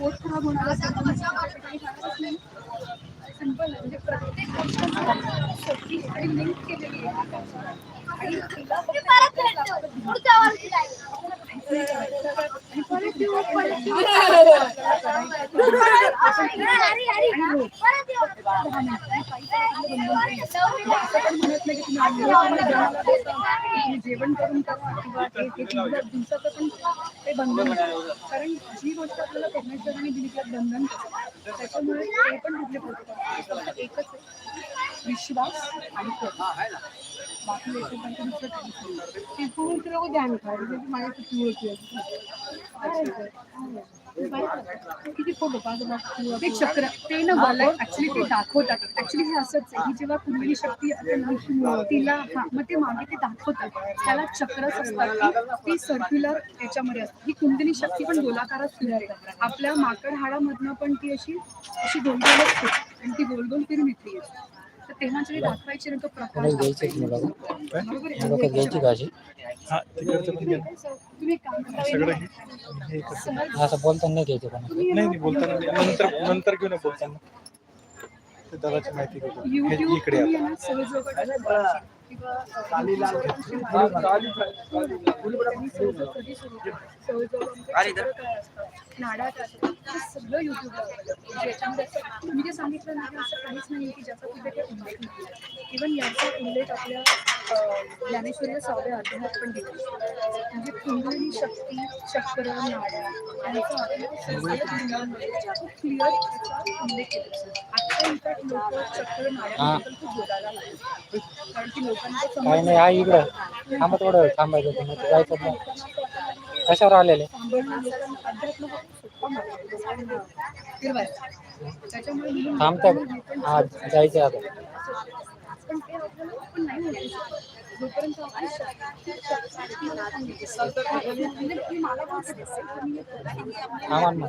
पोट खराब होणार सिंपल म्हणजे, म्हणजे प्रत्येक गोष्ट सोपी आणि लिंक केलेली आहे आणि तिला फक्त असं पण म्हणत नाही की तुम्ही अंघोळ करून जेवायला बसा, तुम्ही जेवण करून करा किंवा दिवसाचं पण ते बंधन कारण जी गोष्ट आपल्याला परमेश्वराने दिली त्यात बंधन त्याच्यामुळे ते पण कुठले फक्त एकच विश्वास आणि बाकी एकमेकांचं दुसरं काहीच नाही. ती पूर्ण ध्यान कर माझ्या किती होती किती फोटो ते चक्र. ते ना मला ऍक्च्युली ते दाखवतात. ऍक्च्युली हे असंच आहे. की जेव्हा कुंडली शक्ती तिला हा मग ते मागे ते दाखवतात. त्याला चक्रच असतात. की ती सर्क्युलर याच्यामध्ये असते. ही कुंडली शक्ती पण गोलाकारात फिरते आपल्या माकड हाडामधनं पण ती अशी अशी गोल गोलच आणि ती गोल गोल फिरून येते. तर तेव्हा जे दाखवायचे ना तो प्रकाश घ्यायची हा. तुम्ही काम हे हे? सहज असं बोलताना नाही घ्यायचं पण तुम्ही नाही बोलताना नाही. नंतर नंतर घेऊ ना बोलताना. ते दादाची माहिती घेतो हे इकडे तुम्ही आता. आहे ना सहज किंवा अ, त्यांनी सहज कधी सुरू केलं? सहज आमचे चित्र काय असतात, नाडा काय असतात, ते सगळं युट्यूबला म्हणजे तुम्ही जे सांगितलं ना ते असं काहीच नाही की ज्याचा कुठे काही उल्लेख नाही इव्हन याचा उल्लेख आपल्या अ, ज्ञानेश्वरीच्या सहाव्या अध्यायात पण दिला म्हणजे कुंडलिनी शक्ती चक्र नाड्या यांचा खूप क्लिअर उल्लेख केला आता इनफॅक्ट लोक चक्र नाड्याबद्दल खूप बोलायला लागले कारण की लोकांचा काही नाही हा इकडं. थांबा थोडं थांबायचं तुम्ही जायचं नाही कशावर आलेले? सांभाळणं हा थांबता हा जायचं आता. तर थांबा ना.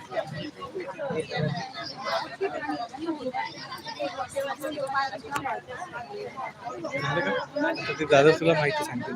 ते दादा तुला माहिती सांगतील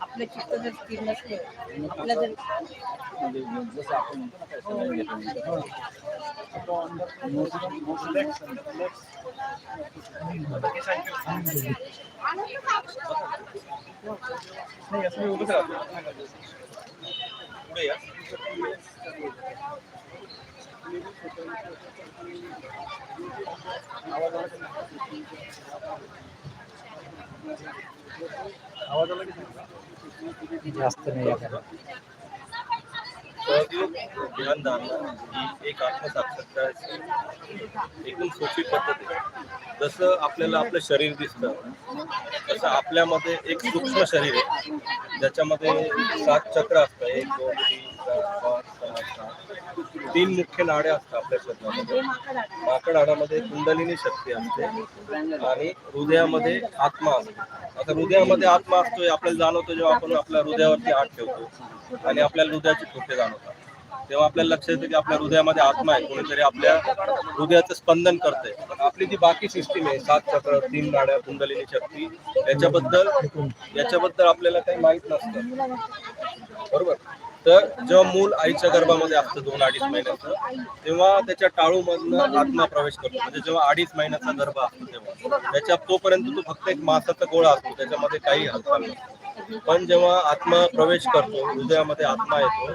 आपलं चित्त जर स्थिर नसलं आपलं जर नाही असं मी पुढे या आवाज आला की जास्त नाही ही एक आत्मसाक्षात्काराची एकदम सोपी पद्धत आहे. जसं आपल्याला आपलं शरीर दिसतं तसं आपल्यामध्ये एक सूक्ष्म शरीर आहे. ज्याच्यामध्ये सात चक्र असतं. एक दोन तीन सहस्रार, सहस्रार. तीन मुख्य नाड्या असतात आपल्या शरीरामध्ये. माकड हाडामध्ये कुंडलिनी शक्ती असते आणि हृदयामध्ये आत्मा असतो. आता हृदयामध्ये आत्मा असतोय आपल्याला जाणवतो जेव्हा आपण आपल्या हृदयावरती हात ठेवतो आणि आपल्याला हृदयाचे ठोके जाणवतात. तेव्हा आपल्याला लक्षात येतं की आपल्या हृदयामध्ये आत्मा आहे. कोणीतरी आपल्या हृदयाचं स्पंदन करते आपली जी बाकी सिस्टीम आहे सात चक्र तीन नाड्या कुंडलिनी शक्ती याच्याबद्दल याच्याबद्दल आपल्याला काही माहीत नसतं. बरोबर? तर जेव्हा मूल आईच्या गर्भामध्ये असतं दोन अडीच महिन्याचं तेव्हा त्याच्या टाळूमधनं आत्मा प्रवेश करतो. म्हणजे जेव्हा अडीच महिन्याचा गर्भ असतो तेव्हा. त्याच्या तोपर्यंत तो फक्त एक मासाचा गोळा असतो त्याच्यामध्ये काही हालचाल नसतो. पण जेव्हा आत्मा प्रवेश करतो हृदयामध्ये आत्मा येतो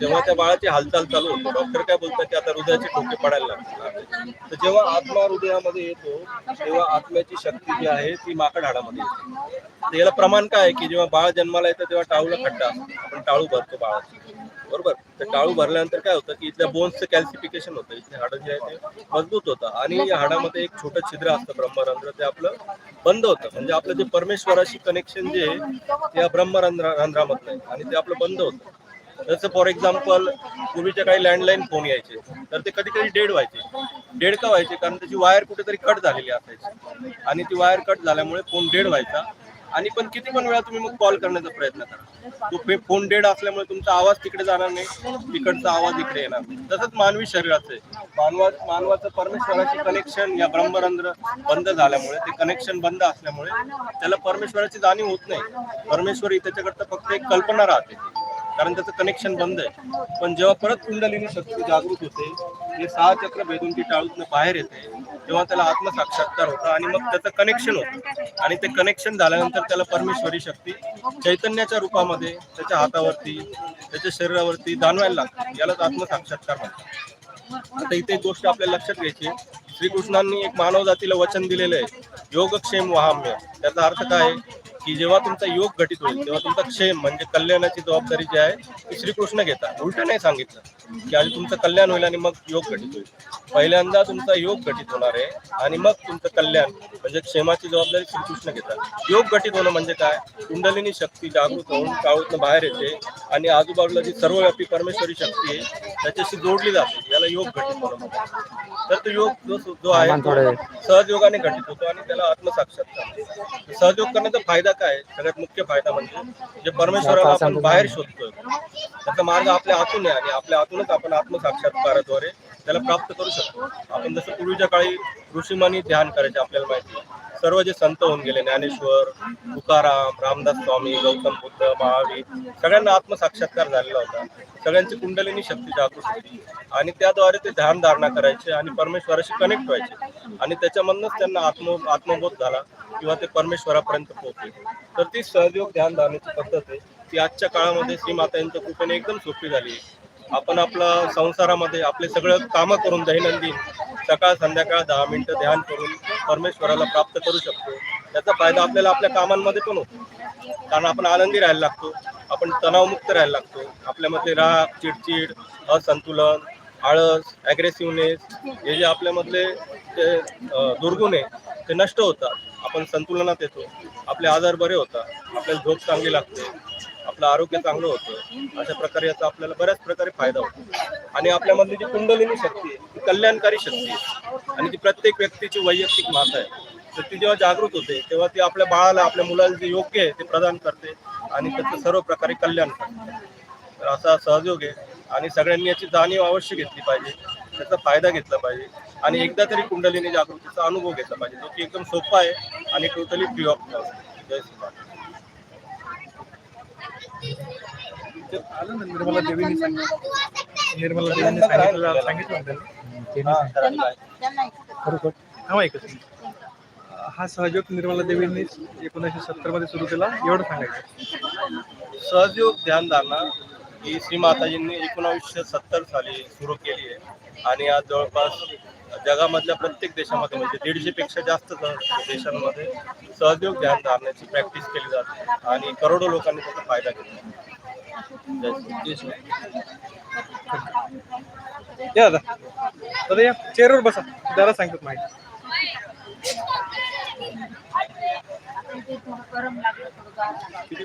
तेव्हा त्या बाळाची हालचाल चालू होते. डॉक्टर काय बोलतात की आता हृदयाचे ठोके पडायला लागतात तर जेव्हा आत्मा हृदयामध्ये येतो तेव्हा आत्म्याची शक्ती जी आहे ती माकड हाडामध्ये येते. तर याला प्रमाण काय आहे की जेव्हा बाळ जन्माला येतं तेव्हा टाळूला खड्डा आपण टाळू भरतो बाळाची. बरोबर? तर टाळू भरल्यानंतर काय होतं की इथल्या बोन्सचं कॅल्सिफिकेशन होतं. इथले हाडं जे आहे ते मजबूत होतं. आणि या हाडामध्ये एक छोटं छिद्र असतं ब्रह्मरंध्र. ते आपलं बंद होतं. म्हणजे आपलं जे परमेश्वराशी कनेक्शन जे आहे ते या ब्रह्मरंध्र रंध्रामधलं आहे. आणि ते आपलं बंद होतं. जसं फॉर एक्झाम्पल पूर्वीच्या काही लँडलाईन फोन यायचे तर ते कधी कधी डेड व्हायचे. डेड का व्हायचे? कारण त्याची वायर कुठेतरी कट झालेली असायची. आणि ती वायर कट झाल्यामुळे फोन डेड व्हायचा. आणि पण किती पण वेळा तुम्ही मग कॉल करण्याचा प्रयत्न करा. तो फोन डेड असल्यामुळे तुमचा आवाज तिकडे जाणार नाही तिकडचा आवाज इकडे येणार नाही. तसंच मानवी शरीराचं. आहे मानवा मानवाचं परमेश्वराचे कनेक्शन या ब्रह्मरंध्र बंद झाल्यामुळे ते कनेक्शन बंद असल्यामुळे त्याला परमेश्वराची जाणीव होत नाही. परमेश्वर ही त्याच्याकडचं फक्त एक कल्पना राहते. कारण त्याचं कनेक्शन बंद आहे. पण जेव्हा परत कुंडलिनी शक्ती जागृत होते हे सहा चक्र भेदून ती टाळूतनं बाहेर येते तेव्हा त्याला आत्मसाक्षात्कार होतं आणि मग त्याचं कनेक्शन होतं. आणि ते कनेक्शन झाल्यानंतर त्याला परमेश्वरी शक्ती चैतन्याच्या रूपामध्ये त्याच्या हातावरती त्याच्या शरीरावरती जाणवायला लागते. यालाच आत्मसाक्षात्कार म्हणतात. आता इथे एक गोष्ट आपल्या लक्षात घ्यायची श्रीकृष्णांनी एक मानव जातीला वचन दिलेलं आहे. योगक्षेम वहाम्य. त्याचा अर्थ काय आहे? की जेव्हा तुमचा योग घटित होईल तेव्हा तुमचा क्षेम म्हणजे कल्याणाची जबाबदारी जी आहे ती श्रीकृष्ण घेतात. उलट नाही सांगितलं. की आधी तुमचं कल्याण होईल आणि मग योग घटित होईल. पहिल्यांदा तुमचा योग घटित होणार आहे आणि मग तुमचं कल्याण म्हणजे क्षेमाची जबाबदारी श्रीकृष्ण घेतात. योग घटित होणं म्हणजे काय? कुंडलिनी शक्ती जागृत होऊन काळूतनं बाहेर येते आणि आजूबाजूला जी सर्वव्यापी परमेश्वरी शक्ती आहे त्याच्याशी जोडली जाते. याला योग घटित होणं म्हणतात. तर तो योग जो जो आहे सहजयोगाने घटित होतो आणि त्याला आत्मसाक्षात्कार सहजयोग करण्याचा फायदा काय? सगळ्यात मुख्य फायदा म्हणजे जे परमेश्वराला आपण बाहेर शोधतोय त्याचा मार्ग आपल्या हातून आहे आणि आपल्या त्यातूनच आपण आत्मसाक्षात्काराद्वारे त्याला प्राप्त करू शकतो. आपण जसं पूर्वीच्या काळी ऋषीमानी ध्यान करायचे आपल्याला माहिती. सर्व जे संत होऊन गेले ज्ञानेश्वर तुकाराम रामदास स्वामी गौतम बुद्ध महावीर सगळ्यांना आत्मसाक्षात्कार झालेला होता. सगळ्यांची कुंडलिनी शक्ती जागृत होती. आणि त्याद्वारे ते ध्यान धारणा करायचे आणि परमेश्वराशी कनेक्ट व्हायचे. आणि त्याच्यामधनच त्यांना आत्म आत्मबोध झाला किंवा ते परमेश्वरापर्यंत पोहोचले. तर ती सहयोग ध्यान धारण्याची पद्धत आहे. ती आजच्या काळामध्ये श्रीमाता यांच्या कृपेने एकदम सोपी झाली आहे. आपण आपला संसारामध्ये आपले सगळं कामं करून दैनंदिन सकाळ संध्याकाळ दहा मिनटं ध्यान करून परमेश्वराला प्राप्त करू शकतो. त्याचा फायदा आपल्याला आपल्या कामांमध्ये पण होतो. कारण आपण आनंदी राहायला लागतो आपण तणावमुक्त राहायला लागतो. आपल्यामधले राग चिडचिड असंतुलन आळस ॲग्रेसिव्हनेस हे जे आपल्यामधले ते दुर्गुण आहे ते नष्ट होतात. आपण संतुलनात येतो. आपले आजार बरे होतात. आपल्याला झोप चांगली लागते. आपलं आरोग्य चांगलं होतं अशा प्रकारे याचा आपल्याला बऱ्याच प्रकारे फायदा होतो. आणि आपल्यामधली जी कुंडलिनी शक्ती आहे ती कल्याणकारी शक्ती आहे. आणि ती प्रत्येक व्यक्तीची वैयक्तिक माता आहे. तर ती जेव्हा जागृत होते तेव्हा ती आपल्या बाळाला आपल्या मुलाला जे योग्य आहे ते प्रदान करते आणि त्याचं सर्व प्रकारे कल्याण करते. तर असा सहयोग आहे. आणि सगळ्यांनी याची जाणीव अवश्य घेतली पाहिजे. त्याचा फायदा घेतला पाहिजे. आणि एकदा तरी कुंडलिनी जागृतीचा अनुभव घेतला पाहिजे जो की एकदम सोपा आहे आणि टोटली फ्री ऑफ कॉस्ट जय श्री आलं ना निर्मला देवीने सांगितलं निर्मला देवीने सांगितलं सांगितलं ना त्यांनी हा, करा. खरोखर हा एकच हा सहयोग निर्मला देवींनी एकोणीसशे सत्तरमध्ये सुरू केला एवढं सांगायचं सहयोग ध्यान धारणा ही श्री माताजींनी एकोणावीसशे सत्तर साली सुरू केली आहे आणि आज जवळपास जगामधल्या प्रत्येक देशामध्ये म्हणजे दीडशे पेक्षा जास्त ज- देशांमध्ये सहजयोग ध्यान धारण्याची प्रॅक्टिस केली जाते आणि करोडो लोकांनी त्याचा फायदा घेतला. या दादा दादा या. चेअरवर बसा. त्याला सांगतात माहिती. किती